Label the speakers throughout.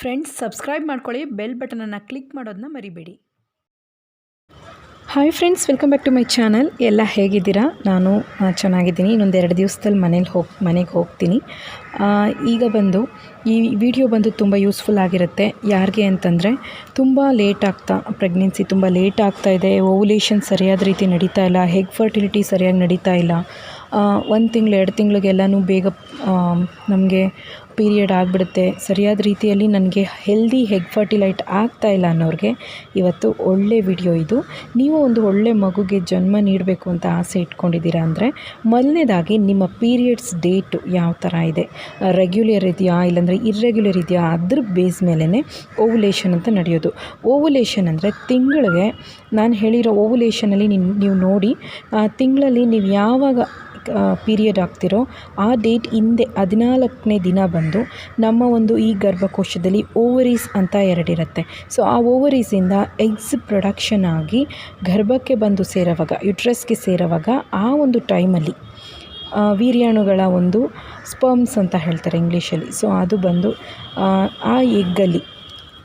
Speaker 1: Friends subscribe ಮಾಡ್ಕೊಳ್ಳಿ bell ಬಟನನ್ನು click ಮಾಡೋದನ್ನ ಮರಿಬೇಡಿ. Hi friends welcome back to my channel ಎಲ್ಲ ಹೇಗಿದ್ದೀರಾ? ನಾನು ಚೆನ್ನಾಗಿದ್ದೀನಿ. ಇನ್ನೊಂದು ಎರಡು ದಿವಸದಲ್ಲಿ ಮನೇಲಿ ಹೋಗಿ, ಮನೆಗೆ ಹೋಗ್ತೀನಿ. ಈಗ ಬಂದು, ಈ ವಿಡಿಯೋ ಬಂದು ತುಂಬ ಯೂಸ್ಫುಲ್ ಆಗಿರುತ್ತೆ. ಯಾರಿಗೆ ಅಂತಂದರೆ, ತುಂಬ ಲೇಟ್ ಆಗ್ತಾ ಪ್ರೆಗ್ನೆನ್ಸಿ ತುಂಬ ಲೇಟ್ ಆಗ್ತಾ ಇದೆ. ಓವುಲೇಷನ್ ಸರಿಯಾದ ರೀತಿ ನಡೀತಾ ಇಲ್ಲ. ಹೆಗ್ ಫರ್ಟಿಲಿಟಿ ಸರಿಯಾಗಿ ನಡೀತಾ ಇಲ್ಲ. ಒಂದು ತಿಂಗಳು, ಎರಡು ತಿಂಗಳಿಗೆಲ್ಲನೂ ಬೇಗ ನಮಗೆ ಪೀರಿಯಡ್ ಆಗಿಬಿಡುತ್ತೆ. ಸರಿಯಾದ ರೀತಿಯಲ್ಲಿ ನನಗೆ ಹೆಲ್ದಿ ಹೆಗ್ ಫರ್ಟಿಲೈಟ್ ಆಗ್ತಾ ಇಲ್ಲ ಅನ್ನೋರಿಗೆ ಇವತ್ತು ಒಳ್ಳೆ ವಿಡಿಯೋ ಇದು. ನೀವು ಒಂದು ಒಳ್ಳೆ ಮಗುಗೆ ಜನ್ಮ ನೀಡಬೇಕು ಅಂತ ಆಸೆ ಇಟ್ಕೊಂಡಿದ್ದೀರಾ ಅಂದರೆ ಮೊದಲನೇದಾಗಿ ನಿಮ್ಮ ಪೀರಿಯಡ್ಸ್ ಡೇಟು ಯಾವ ಥರ ಇದೆ. ರೆಗ್ಯುಲರ್ ಇದೆಯಾ? ಇಲ್ಲಾಂದರೆ ಇರ್ರೆಗ್ಯುಲರ್ ಇದೆಯಾ? ಅದ್ರ ಬೇಸ್ ಮೇಲೇ ಓವುಲೇಷನ್ ಅಂತ ನಡೆಯೋದು. ಓವುಲೇಷನ್ ಅಂದರೆ ತಿಂಗಳಿಗೆ, ನಾನು ಹೇಳಿರೋ ಓವುಲೇಷನಲ್ಲಿ ನೀವು ನೀವು ನೋಡಿ ತಿಂಗಳಲ್ಲಿ ನೀವು ಯಾವಾಗ ಪೀರಿಯಡ್ ಆಗ್ತಿರೋ ಆ ಡೇಟ್ ಹಿಂದೆ ಹದಿನಾಲ್ಕನೇ ದಿನ ಬಂದು ನಮ್ಮ ಒಂದು ಈ ಗರ್ಭಕೋಶದಲ್ಲಿ ಓವರೀಸ್ ಅಂತ ಎರಡಿರುತ್ತೆ. ಸೊ ಆ ಓವರೀಸಿಂದ ಎಗ್ಸ್ ಪ್ರೊಡಕ್ಷನ್ ಆಗಿ ಗರ್ಭಕ್ಕೆ ಬಂದು ಸೇರೋವಾಗ ಯುಟ್ರಸ್ಗೆ ಸೇರೋವಾಗ ಆ ಒಂದು ಟೈಮಲ್ಲಿ ವೀರ್ಯಾಣುಗಳ ಒಂದು ಸ್ಪರ್ಮ್ಸ್ ಅಂತ ಹೇಳ್ತಾರೆ ಇಂಗ್ಲೀಷಲ್ಲಿ ಸೊ ಅದು ಬಂದು, ಆ ಎಗ್ಗಲ್ಲಿ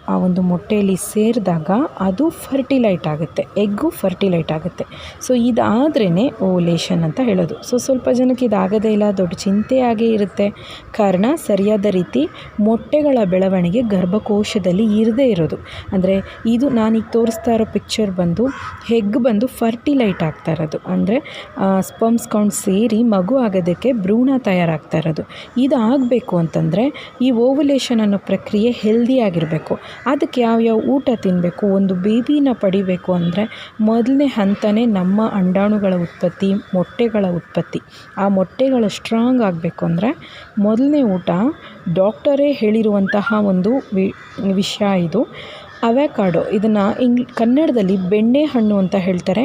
Speaker 1: ಆ ಒಂದು ಮೊಟ್ಟೆಯಲ್ಲಿ ಸೇರಿದಾಗ ಅದು ಫರ್ಟಿಲೈಟ್ ಆಗುತ್ತೆ. ಎಗ್ಗು ಫರ್ಟಿಲೈಟ್ ಆಗುತ್ತೆ. ಸೊ ಇದಾದ್ರೇ ಓಲೇಷನ್ ಅಂತ ಹೇಳೋದು. ಸೊ ಸ್ವಲ್ಪ ಜನಕ್ಕೆ ಇದಾಗದೇ ಇಲ್ಲ, ದೊಡ್ಡ ಚಿಂತೆಯಾಗೇ ಇರುತ್ತೆ. ಕಾರಣ, ಸರಿಯಾದ ರೀತಿ ಮೊಟ್ಟೆಗಳ ಬೆಳವಣಿಗೆ ಗರ್ಭಕೋಶದಲ್ಲಿ ಇರದೇ ಇರೋದು. ಅಂದರೆ, ಇದು ನಾನೀಗ ತೋರಿಸ್ತಾ ಇರೋ ಪಿಕ್ಚರ್ ಬಂದು, ಹೆಗ್ ಬಂದು ಫರ್ಟಿಲೈಟ್ ಆಗ್ತಾ ಇರೋದು. ಅಂದರೆ ಸ್ಪಮ್ಸ್ ಕೌಂಟ್ ಸೇರಿ ಮಗು ಆಗೋದಕ್ಕೆ ಭ್ರೂಣ ತಯಾರಾಗ್ತಾ ಇರೋದು. ಇದು ಆಗಬೇಕು ಅಂತಂದರೆ, ಈ ಓವುಲೇಷನ್ ಅನ್ನೋ ಪ್ರಕ್ರಿಯೆ ಹೆಲ್ದಿ ಆಗಿರಬೇಕು. ಅದಕ್ಕೆ ಯಾವ್ಯಾವ ಊಟ ತಿನ್ನಬೇಕು ಒಂದು ಬೇಬಿನ ಪಡಿಬೇಕು ಅಂದರೆ ಮೊದಲನೇ ಹಂತನೇ ನಮ್ಮ ಅಂಡಾಣುಗಳ ಉತ್ಪತ್ತಿ, ಮೊಟ್ಟೆಗಳ ಉತ್ಪತ್ತಿ. ಆ ಮೊಟ್ಟೆಗಳು ಸ್ಟ್ರಾಂಗ್ ಆಗಬೇಕು ಅಂದರೆ ಮೊದಲನೇ ಊಟ ಡಾಕ್ಟರೇ ಹೇಳಿರುವಂತಹ ಒಂದು ವಿಷಯ ಇದು. ಅವ್ಯಾಕಾಡೋ ಇದನ್ನು ಇಂಗ್, ಕನ್ನಡದಲ್ಲಿ ಬೆಣ್ಣೆಹಣ್ಣು ಅಂತ ಹೇಳ್ತಾರೆ.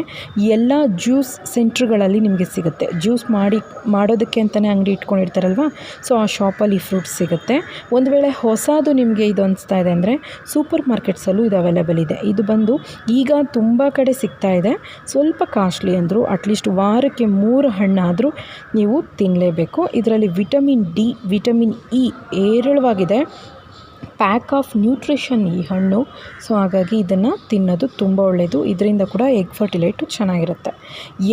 Speaker 1: ಎಲ್ಲ ಜ್ಯೂಸ್ ಸೆಂಟ್ರ್ಗಳಲ್ಲಿ ನಿಮಗೆ ಸಿಗುತ್ತೆ. ಜ್ಯೂಸ್ ಮಾಡಿ, ಮಾಡೋದಕ್ಕೆ ಅಂತಲೇ ಅಂಗಡಿ ಇಟ್ಕೊಂಡಿರ್ತಾರಲ್ವ? ಸೊ, ಆ ಶಾಪಲ್ಲಿ ಈ ಫ್ರೂಟ್ಸ್ ಸಿಗುತ್ತೆ. ಒಂದು ವೇಳೆ ಹೊಸದು ನಿಮಗೆ ಇದು ಅನಿಸ್ತಾ ಇದೆ ಅಂದರೆ ಸೂಪರ್ ಮಾರ್ಕೆಟ್ಸಲ್ಲೂ ಇದು ಅವೈಲೇಬಲ್ ಇದೆ. ಇದು ಬಂದು ಈಗ ತುಂಬ ಕಡೆ ಸಿಗ್ತಾ ಇದೆ. ಸ್ವಲ್ಪ ಕಾಸ್ಟ್ಲಿ ಅಂದರೂ ಅಟ್ಲೀಸ್ಟ್ ವಾರಕ್ಕೆ ಮೂರು ಹಣ್ಣಾದರೂ ನೀವು ತಿನ್ನಲೇಬೇಕು ಇದರಲ್ಲಿ ವಿಟಮಿನ್ ಡಿ, ವಿಟಮಿನ್ ಇ ಏರಳವಾಗಿದೆ. ಪ್ಯಾಕ್ ಆಫ್ ನ್ಯೂಟ್ರಿಷನ್ ಈ ಹಣ್ಣು. ಸೊ ಹಾಗಾಗಿ ಇದನ್ನು ತಿನ್ನೋದು ತುಂಬ ಒಳ್ಳೆಯದು ಇದರಿಂದ ಕೂಡ ಎಗ್ ಫರ್ಟಿಲೈಟು ಚೆನ್ನಾಗಿರುತ್ತೆ.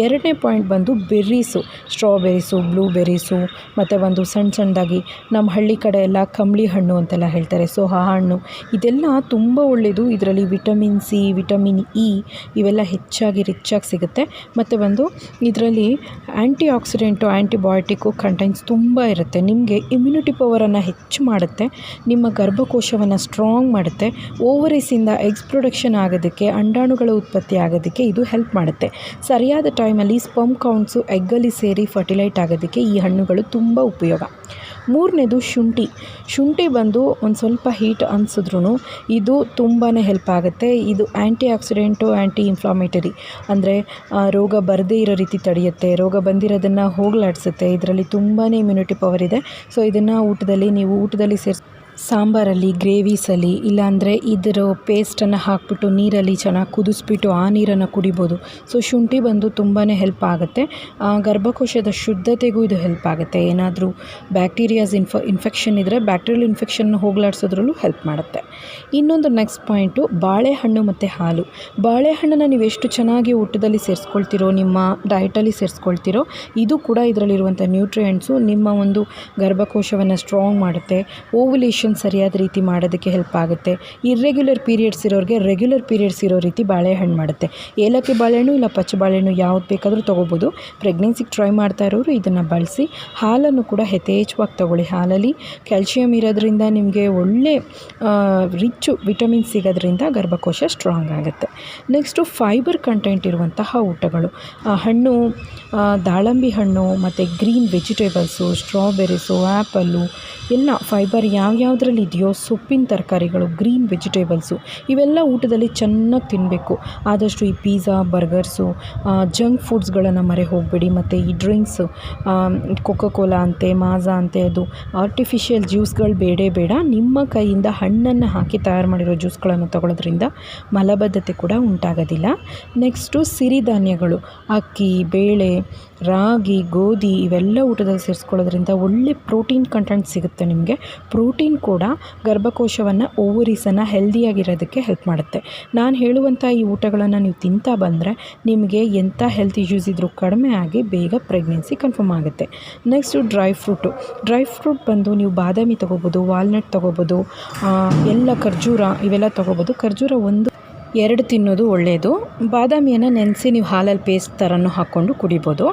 Speaker 1: ಎರಡನೇ ಪಾಯಿಂಟ್ ಬಂದು ಬೆರ್ರೀಸು ಸ್ಟ್ರಾಬೆರೀಸು ಬ್ಲೂಬೆರೀಸು ಮತ್ತು ಒಂದು ಸಣ್ಣ ಸಣ್ಣದಾಗಿ ನಮ್ಮ ಹಳ್ಳಿ ಕಡೆ ಎಲ್ಲ ಕಂಬಳಿ ಹಣ್ಣು ಅಂತೆಲ್ಲ ಹೇಳ್ತಾರೆ. ಸೊ ಆ ಹಣ್ಣು ಇದೆಲ್ಲ ತುಂಬ ಒಳ್ಳೆಯದು ಇದರಲ್ಲಿ ವಿಟಮಿನ್ ಸಿ ವಿಟಮಿನ್ ಇ ಇವೆಲ್ಲ ಹೆಚ್ಚಾಗಿ ರಿಚ್ಚಾಗಿ ಸಿಗುತ್ತೆ. ಮತ್ತು ಒಂದು ಇದರಲ್ಲಿ ಆ್ಯಂಟಿ ಆಕ್ಸಿಡೆಂಟು ಆ್ಯಂಟಿಬಯೋಟಿಕ್ಕು ಕಂಟೆಂಟ್ಸ್ ತುಂಬ ಇರುತ್ತೆ. ನಿಮಗೆ ಇಮ್ಯುನಿಟಿ ಪವರನ್ನು ಹೆಚ್ಚು ಮಾಡುತ್ತೆ. ನಿಮ್ಮ ಗರ್ಭಕೋಶವನ್ನು ಸ್ಟ್ರಾಂಗ್ ಮಾಡುತ್ತೆ. ಓವರೀಸಿಂದ ಎಗ್ಸ್ ಪ್ರೊಡಕ್ಷನ್ ಆಗೋದಕ್ಕೆ, ಅಂಡಾಣುಗಳ ಉತ್ಪತ್ತಿ ಆಗೋದಕ್ಕೆ ಇದು ಹೆಲ್ಪ್ ಮಾಡುತ್ತೆ. ಸರಿಯಾದ ಟೈಮಲ್ಲಿ ಸ್ಪಮ್ ಕೌಂಟ್ಸು ಎಗ್ಗಲ್ಲಿ ಸೇರಿ ಫರ್ಟಿಲೈಟ್ ಆಗೋದಕ್ಕೆ ಈ ಹಣ್ಣುಗಳು ತುಂಬ ಉಪಯೋಗ. ಮೂರನೇದು ಶುಂಠಿ. ಶುಂಠಿ ಬಂದು ಒಂದು ಸ್ವಲ್ಪ ಹೀಟ್ ಅನಿಸಿದ್ರೂ ಇದು ತುಂಬಾ ಹೆಲ್ಪ್ ಆಗುತ್ತೆ. ಇದು ಆ್ಯಂಟಿ ಆಕ್ಸಿಡೆಂಟು ಆ್ಯಂಟಿ ಇನ್ಫ್ಲಾಮೇಟರಿ ಅಂದರೆ ರೋಗ ಬರದೇ ಇರೋ ರೀತಿ ತಡೆಯುತ್ತೆ. ರೋಗ ಬಂದಿರೋದನ್ನು ಹೋಗಲಾಡಿಸುತ್ತೆ. ಇದರಲ್ಲಿ ತುಂಬಾ ಇಮ್ಯುನಿಟಿ ಪವರ್ ಇದೆ. ಸೊ ಇದನ್ನು ಊಟದಲ್ಲಿ ನೀವು ಊಟದಲ್ಲಿ ಸೇರಿಸ್ ಸಾಂಬಾರಲ್ಲಿ ಗ್ರೇವೀಸಲ್ಲಿ ಇಲ್ಲಾಂದರೆ ಇದರ ಪೇಸ್ಟನ್ನು ಹಾಕ್ಬಿಟ್ಟು ನೀರಲ್ಲಿ ಚೆನ್ನಾಗಿ ಕುದಿಸ್ಬಿಟ್ಟು ಆ ನೀರನ್ನು ಕುಡಿಬೋದು. ಸೊ, ಶುಂಠಿ ಬಂದು ತುಂಬಾ ಹೆಲ್ಪ್ ಆಗುತ್ತೆ. ಗರ್ಭಕೋಶದ ಶುದ್ಧತೆಗೂ ಇದು ಹೆಲ್ಪ್ ಆಗುತ್ತೆ. ಏನಾದರೂ ಬ್ಯಾಕ್ಟೀರಿಯಾಸ್ ಇನ್ಫ ಇನ್ಫೆಕ್ಷನ್ ಇದ್ದರೆ ಬ್ಯಾಕ್ಟೀರಿಯಲ್ ಇನ್ಫೆಕ್ಷನ್ ಹೋಗಲಾಡಿಸೋದ್ರಲ್ಲೂ ಹೆಲ್ಪ್ ಮಾಡುತ್ತೆ. ಇನ್ನೊಂದು ನೆಕ್ಸ್ಟ್ ಪಾಯಿಂಟು ಬಾಳೆಹಣ್ಣು ಮತ್ತು ಹಾಲು. ಬಾಳೆಹಣ್ಣನ್ನು ನೀವು ಎಷ್ಟು ಚೆನ್ನಾಗಿ ಊಟದಲ್ಲಿ ಸೇರಿಸ್ಕೊಳ್ತಿರೋ, ನಿಮ್ಮ ಡಯಟಲ್ಲಿ ಸೇರಿಸ್ಕೊಳ್ತೀರೋ, ಇದು ಕೂಡ ಇದರಲ್ಲಿರುವಂಥ ನ್ಯೂಟ್ರಿಯೆಂಟ್ಸು ನಿಮ್ಮ ಒಂದು ಗರ್ಭಕೋಶವನ್ನು ಸ್ಟ್ರಾಂಗ್ ಮಾಡುತ್ತೆ. ಓವುಲೇಷನ್ ಸರಿಯಾದ ರೀತಿ ಮಾಡೋದಕ್ಕೆ ಹೆಲ್ಪ್ ಆಗುತ್ತೆ. ಇರ್ರೆಗ್ಯುಲರ್ ಪೀರಿಯಡ್ಸ್ ಇರೋರಿಗೆ ರೆಗ್ಯುಲರ್ ಪೀರಿಯಡ್ಸ್ ಇರೋ ರೀತಿ ಬಾಳೆಹಣ್ಣು ಮಾಡುತ್ತೆ. ಏಲಕ್ಕಿ ಬಾಳೆಹಣ್ಣು ಇಲ್ಲ ಪಚ್ಚ ಬಾಳೆಹಣ್ಣು ಯಾವ್ದು ಬೇಕಾದರೂ ತೊಗೋಬೋದು. ಪ್ರೆಗ್ನೆನ್ಸಿಗೆ ಟ್ರೈ ಮಾಡ್ತಾ ಇರೋರು ಇದನ್ನು ಬಳಸಿ. ಹಾಲನ್ನು ಕೂಡ ಯಥೇಚ್ಛವಾಗಿ ತೊಗೊಳ್ಳಿ. ಹಾಲಲ್ಲಿ ಕ್ಯಾಲ್ಶಿಯಂ ಇರೋದ್ರಿಂದ ನಿಮಗೆ ಒಳ್ಳೆ ರಿಚ್ಚು ವಿಟಮಿನ್ ಸಿಗೋದ್ರಿಂದ ಗರ್ಭಕೋಶ ಸ್ಟ್ರಾಂಗ್ ಆಗುತ್ತೆ. ನೆಕ್ಸ್ಟು ಫೈಬರ್ ಕಂಟೆಂಟ್ ಇರುವಂತಹ ಊಟಗಳು. ಹಣ್ಣು ದಾಳಂಬಿ ಹಣ್ಣು, ಮತ್ತು ಗ್ರೀನ್ ವೆಜಿಟೇಬಲ್ಸು ಸ್ಟ್ರಾಬೆರೀಸು ಆ್ಯಪಲ್ಲು ಎಲ್ಲ ಫೈಬರ್ ಯಾವ್ಯಾವುದ್ರಲ್ಲಿ ಇದೆಯೋ ಸೊಪ್ಪಿನ ತರಕಾರಿಗಳು, ಗ್ರೀನ್ ವೆಜಿಟೇಬಲ್ಸು, ಇವೆಲ್ಲ ಊಟದಲ್ಲಿ ಚೆನ್ನಾಗಿ ತಿನ್ನಬೇಕು ಆದಷ್ಟು ಈ ಪಿಜ್ಜಾ, ಬರ್ಗರ್ಸು ಜಂಕ್ ಫುಡ್ಸ್ಗಳನ್ನು ಮರೆ ಹೋಗಬೇಡಿ. ಮತ್ತು ಈ ಡ್ರಿಂಕ್ಸು ಕೊಕೋ ಕೋಲಾ ಅಂತೆ ಮಾಝಾ ಅಂತೆ, ಅದು ಆರ್ಟಿಫಿಷಿಯಲ್ ಜ್ಯೂಸ್ಗಳು ಬೇಡೇ ಬೇಡ. ನಿಮ್ಮ ಕೈಯಿಂದ ಹಣ್ಣನ್ನು ಹಾಕಿ ತಯಾರು ಮಾಡಿರೋ ಜ್ಯೂಸ್ಗಳನ್ನು ತಗೊಳ್ಳೋದ್ರಿಂದ ಮಲಬದ್ಧತೆ ಕೂಡ ಉಂಟಾಗೋದಿಲ್ಲ. ನೆಕ್ಸ್ಟು ಸಿರಿಧಾನ್ಯಗಳು ಅಕ್ಕಿ, ಬೇಳೆ, ರಾಗಿ, ಗೋಧಿ, ಇವೆಲ್ಲ ಊಟದಲ್ಲಿ ಸೇರಿಸ್ಕೊಳ್ಳೋದ್ರಿಂದ ಒಳ್ಳೆ ಪ್ರೋಟೀನ್ ಕಂಟೆಂಟ್ ಸಿಗುತ್ತೆ ನಿಮಗೆ. ಪ್ರೋಟೀನ್ ಕೂಡ ಗರ್ಭಕೋಶವನ್ನು ಓವರೀಸನ್ನು ಹೆಲ್ದಿಯಾಗಿರೋದಕ್ಕೆ ಹೆಲ್ಪ್ ಮಾಡುತ್ತೆ. ನಾನು ಹೇಳುವಂಥ ಈ ಊಟಗಳನ್ನು ನೀವು ತಿಂತಾ ಬಂದರೆ ನಿಮಗೆ ಎಂಥ ಹೆಲ್ತ್ ಇಶ್ಯೂಸ್ ಇದ್ದರೂ ಕಡಿಮೆ ಆಗಿ ಬೇಗ ಪ್ರೆಗ್ನೆನ್ಸಿ ಕನ್ಫರ್ಮ್ ಆಗುತ್ತೆ. Next dry fruit dry fruit ಬಂದು ನೀವು ಬಾದಾಮಿ ತೊಗೋಬೋದು ವಾಲ್ನಟ್ ತೊಗೋಬೋದು ಎಲ್ಲ ಖರ್ಜೂರ ಇವೆಲ್ಲ ತೊಗೋಬೋದು. ಖರ್ಜೂರ ಒಂದು ಎರಡು ತಿನ್ನೋದು ಒಳ್ಳೆಯದು ಬಾದಾಮಿಯನ್ನು ನೆನೆಸಿ ನೀವು ಹಾಲಲ್ಲಿ ಪೇಸ್ಟ್ ಥರನೂ ಹಾಕ್ಕೊಂಡು ಕುಡಿಬೋದು.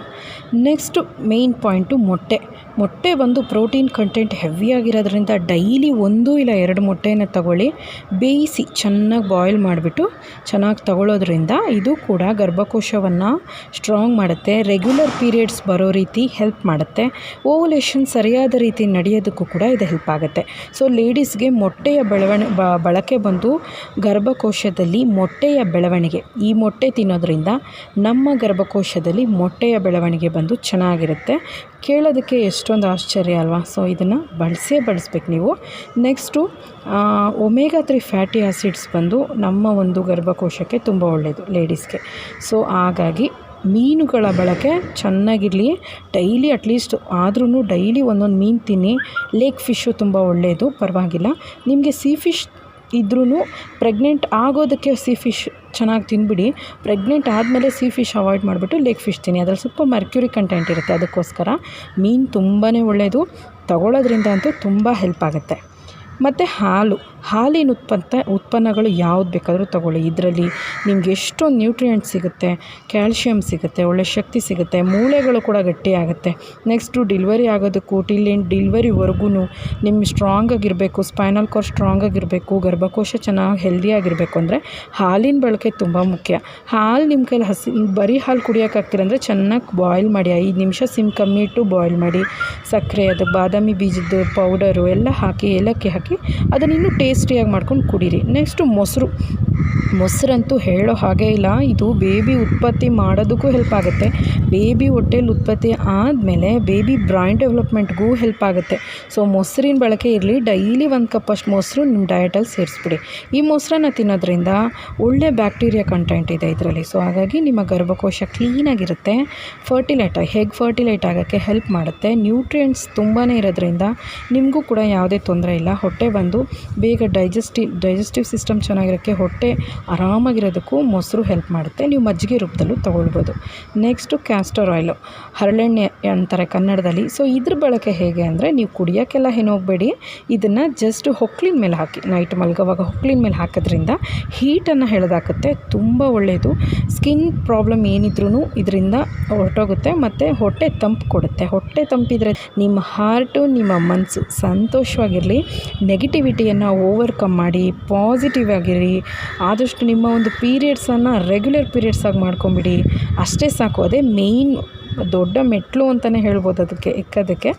Speaker 1: ನೆಕ್ಸ್ಟು ಮೇಯ್ನ್ ಪಾಯಿಂಟು ಮೊಟ್ಟೆ. ಮೊಟ್ಟೆ ಬಂದು ಪ್ರೋಟೀನ್ ಕಂಟೆಂಟ್ ಹೆವಿಯಾಗಿರೋದ್ರಿಂದ ಡೈಲಿ ಒಂದು ಇಲ್ಲ ಎರಡು ಮೊಟ್ಟೆನ ತಗೊಳ್ಳಿ. ಬೇಯಿಸಿ ಚೆನ್ನಾಗಿ ಬಾಯ್ಲ್ ಮಾಡಿಬಿಟ್ಟು ಚೆನ್ನಾಗಿ ತಗೊಳ್ಳೋದ್ರಿಂದ ಇದು ಕೂಡ ಗರ್ಭಕೋಶವನ್ನು ಸ್ಟ್ರಾಂಗ್ ಮಾಡುತ್ತೆ. ರೆಗ್ಯುಲರ್ ಪೀರಿಯಡ್ಸ್ ಬರೋ ರೀತಿ ಹೆಲ್ಪ್ ಮಾಡುತ್ತೆ. ಓವುಲೇಷನ್ ಸರಿಯಾದ ರೀತಿ ನಡೆಯೋದಕ್ಕೂ ಕೂಡ ಇದು ಹೆಲ್ಪ್ ಆಗುತ್ತೆ. ಸೊ ಲೇಡೀಸ್ಗೆ ಮೊಟ್ಟೆಯ ಬೆಳವಣಿ ಬಳಕೆ ಬಂದು ಗರ್ಭಕೋಶದಲ್ಲಿ ಮೊಟ್ಟೆಯ ಬೆಳವಣಿಗೆ. ಈ ಮೊಟ್ಟೆ ತಿನ್ನೋದ್ರಿಂದ ನಮ್ಮ ಗರ್ಭಕೋಶದಲ್ಲಿ ಮೊಟ್ಟೆಯ ಬೆಳವಣಿಗೆ ಬಂದು ಚೆನ್ನಾಗಿರುತ್ತೆ. ಕೇಳೋದಕ್ಕೆ ಎಷ್ಟೊಂದು ಆಶ್ಚರ್ಯ ಅಲ್ವಾ? ಸೊ ಇದನ್ನು ಬಳಸೇ ಬಳಸ್ಬೇಕು ನೀವು. Next omega three fatty acids ಬಂದು ನಮ್ಮ ಒಂದು ಗರ್ಭಕೋಶಕ್ಕೆ ತುಂಬ ಒಳ್ಳೆಯದು ಲೇಡೀಸ್ಗೆ ಸೊ ಹಾಗಾಗಿ ಮೀನುಗಳ ಬಳಕೆ ಚೆನ್ನಾಗಿರಲಿ. ಡೈಲಿ ಅಟ್ಲೀಸ್ಟ್ ಆದ್ರೂ ಡೈಲಿ ಒಂದೊಂದು ಮೀನು ತಿನ್ನಿ. ಲೇಕ್ ಫಿಶ್ಶು ತುಂಬ ಒಳ್ಳೆಯದು ಪರವಾಗಿಲ್ಲ. ನಿಮಗೆ ಸೀ ಫಿಶ್ ಇದ್ರೂ ಪ್ರೆಗ್ನೆಂಟ್ ಆಗೋದಕ್ಕೆ ಸೀ ಫಿಶ್ ಚೆನ್ನಾಗಿ ತಿನ್ಬಿಡಿ. ಪ್ರೆಗ್ನೆಂಟ್ ಆದಮೇಲೆ ಸೀ ಫಿಶ್ ಅವಾಯ್ಡ್ ಮಾಡಿಬಿಟ್ಟು ಲೇಕ್ ಫಿಶ್ ತಿನ್ನಿ. ಅದ್ರಲ್ಲಿ ಸ್ವಲ್ಪ ಮರ್ಕ್ಯೂರಿ ಕಂಟೆಂಟ್ ಇರುತ್ತೆ ಅದಕ್ಕೋಸ್ಕರ. ಮೀನು ತುಂಬಾ ಒಳ್ಳೆಯದು ತಗೊಳ್ಳೋದ್ರಿಂದ ಅಂತೂ ತುಂಬ ಹೆಲ್ಪ್ ಆಗುತ್ತೆ. ಮತ್ತು ಹಾಲು. ಹಾಲಿನ ಉತ್ಪನ್ನ, ಉತ್ಪನ್ನಗಳು ಯಾವ್ದು ಬೇಕಾದರೂ ತಗೊಳ್ಳಿ. ಇದರಲ್ಲಿ ನಿಮ್ಗೆ ಎಷ್ಟೊಂದು ನ್ಯೂಟ್ರಿಯೆಂಟ್ ಸಿಗುತ್ತೆ ಕ್ಯಾಲ್ಶಿಯಮ್ ಸಿಗುತ್ತೆ, ಒಳ್ಳೆ ಶಕ್ತಿ ಸಿಗುತ್ತೆ, ಮೂಳೆಗಳು ಕೂಡ ಗಟ್ಟಿಯಾಗುತ್ತೆ. ನೆಕ್ಸ್ಟು ಡಿಲ್ವರಿ ಆಗೋದಕ್ಕೂ ಟಿಲ್ ಇನ್ ಡಿಲ್ವರಿವರೆಗೂ ನಿಮ್ಮ ಸ್ಟ್ರಾಂಗ್ ಆಗಿರಬೇಕು ಸ್ಪೈನಲ್ ಕೋರ್ ಸ್ಟ್ರಾಂಗ್ ಆಗಿರಬೇಕು, ಗರ್ಭಕೋಶ ಚೆನ್ನಾಗಿ ಹೆಲ್ದಿಯಾಗಿರಬೇಕು ಅಂದರೆ ಹಾಲಿನ ಬಳಕೆ ತುಂಬ ಮುಖ್ಯ. ಹಾಲು ನಿಮ್ಮ ಕೈಲಿ ಹಸಿ, ಬರೀ ಹಾಲು ಕುಡಿಯೋಕ್ಕಾಗ್ತಿಲ್ಲ ಅಂದರೆ ಚೆನ್ನಾಗಿ ಬಾಯ್ಲ್ ಮಾಡಿ, ಐದು ನಿಮಿಷ ಸಿಮ್ ಕಮ್ಮಿ ಇಟ್ಟು ಬಾಯ್ಲ್ ಮಾಡಿ, ಸಕ್ಕರೆ ಅದು, ಬಾದಾಮಿ ಬೀಜದ್ದು ಪೌಡರು ಎಲ್ಲ ಹಾಕಿ, ಏಲಕ್ಕಿ ಹಾಕಿ, ಅದನ್ನು ಇನ್ನೂ ಟೇಸ್ಟಿಯಾಗಿ ಮಾಡ್ಕೊಂಡು ಕುಡೀರಿ. ನೆಕ್ಸ್ಟು ಮೊಸರು. ಮೊಸರಂತೂ ಹೇಳೋ ಹಾಗೆ ಇಲ್ಲ. ಇದು ಬೇಬಿ ಉತ್ಪತ್ತಿ ಮಾಡೋದಕ್ಕೂ ಹೆಲ್ಪ್ ಆಗುತ್ತೆ. ಬೇಬಿ ಹೊಟ್ಟೆಲಿ ಉತ್ಪತ್ತಿ ಆದಮೇಲೆ ಬೇಬಿ ಬ್ರೈನ್ ಡೆವಲಪ್ಮೆಂಟ್ಗೂ ಹೆಲ್ಪ್ ಆಗುತ್ತೆ. ಸೊ ಮೊಸರಿನ ಬಳಕೆ ಇರಲಿ. ಡೈಲಿ ಒಂದು ಕಪ್ ಅಷ್ಟು ಮೊಸರು ನಿಮ್ಮ ಡಯಟಲ್ಲಿ ಸೇರಿಸ್ಬಿಡಿ. ಈ ಮೊಸರನ್ನ ತಿನ್ನೋದ್ರಿಂದ ಒಳ್ಳೆ ಬ್ಯಾಕ್ಟೀರಿಯಾ ಕಂಟೆಂಟ್ ಇದೆ ಇದರಲ್ಲಿ. ಸೊ ಹಾಗಾಗಿ ನಿಮ್ಮ ಗರ್ಭಕೋಶ ಕ್ಲೀನಾಗಿರುತ್ತೆ ಫರ್ಟಿಲೈಟ್ ಹೇಗೆ ಫರ್ಟಿಲೈಟ್ ಆಗೋಕ್ಕೆ ಹೆಲ್ಪ್ ಮಾಡುತ್ತೆ. ನ್ಯೂಟ್ರಿಯೆಂಟ್ಸ್ ತುಂಬಾ ಇರೋದ್ರಿಂದ ನಿಮಗೂ ಕೂಡ ಯಾವುದೇ ತೊಂದರೆ ಇಲ್ಲ. ಹೊಟ್ಟೆ ಬಂದು ಬೇಗ ಡೈಜೆಸ್ಟಿವ್ ಡೈಜೆಸ್ಟಿವ್ ಸಿಸ್ಟಮ್ ಚೆನ್ನಾಗಿರೋಕ್ಕೆ ಹೊಟ್ಟೆ ಆರಾಮಾಗಿರೋದಕ್ಕೂ ಮೊಸರು ಹೆಲ್ಪ್ ಮಾಡುತ್ತೆ. ನೀವು ಮಜ್ಜಿಗೆ ರೂಪದಲ್ಲೂ ತೊಗೊಳ್ಬೋದು. ನೆಕ್ಸ್ಟು ಕ್ಯಾಸ್ಟರ್ ಆಯಿಲು, ಹರಳೆಣ್ಣೆ ಅಂತಾರೆ ಕನ್ನಡದಲ್ಲಿ. ಸೊ, ಇದ್ರ ಬಳಕೆ ಹೇಗೆ ಅಂದರೆ ನೀವು ಕುಡಿಯೋಕ್ಕೆಲ್ಲ ಏನು ಹೋಗಬೇಡಿ. ಇದನ್ನು ಜಸ್ಟ್ ಹೊಕ್ಲಿನ ಮೇಲೆ ಹಾಕಿ. ನೈಟ್ ಮಲ್ಗೋವಾಗ ಹೊಕ್ಲಿನ ಮೇಲೆ ಹಾಕೋದ್ರಿಂದ ಹೀಟನ್ನು ಎಳೆದಾಕುತ್ತೆ. ತುಂಬ ಒಳ್ಳೆಯದು. ಸ್ಕಿನ್ ಪ್ರಾಬ್ಲಮ್ ಏನಿದ್ರೂ ಇದರಿಂದ ಹೊರಟೋಗುತ್ತೆ. ಮತ್ತು ಹೊಟ್ಟೆ ತಂಪು ಕೊಡುತ್ತೆ. ಹೊಟ್ಟೆ ತಂಪಿದ್ರೆ ನಿಮ್ಮ ಹಾರ್ಟು, ನಿಮ್ಮ ಮನಸ್ಸು ಸಂತೋಷವಾಗಿರಲಿ. ನೆಗೆಟಿವಿಟಿಯನ್ನು ಓವರ್ಕಮ್ ಮಾಡಿ ಪಾಸಿಟಿವ್ ಆಗಿರಿ. ಆದಷ್ಟು ನಿಮ್ಮ ಒಂದು ಪೀರಿಯಡ್ಸನ್ನು ರೆಗ್ಯುಲರ್ ಪೀರಿಯಡ್ಸಾಗಿ ಮಾಡ್ಕೊಂಬಿಡಿ. ಅಷ್ಟೇ ಸಾಕು. ಅದೇ ಮೇಯ್ನ್ ದೊಡ್ಡ ಮೆಟ್ಲು ಅಂತಲೇ ಹೇಳ್ಬೋದು ಅದಕ್ಕೆ, ಎಕ್ಕದಕ್ಕೆ.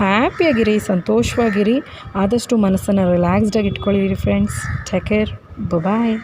Speaker 1: ಹ್ಯಾಪಿಯಾಗಿರಿ ಸಂತೋಷವಾಗಿರಿ. ಆದಷ್ಟು ಮನಸ್ಸನ್ನು ರಿಲ್ಯಾಕ್ಸ್ಡಾಗಿ ಇಟ್ಕೊಳ್ಳಿರಿ ಫ್ರೆಂಡ್ಸ್ ಟೇಕ್ ಕೇರ್ ಬಾಯ್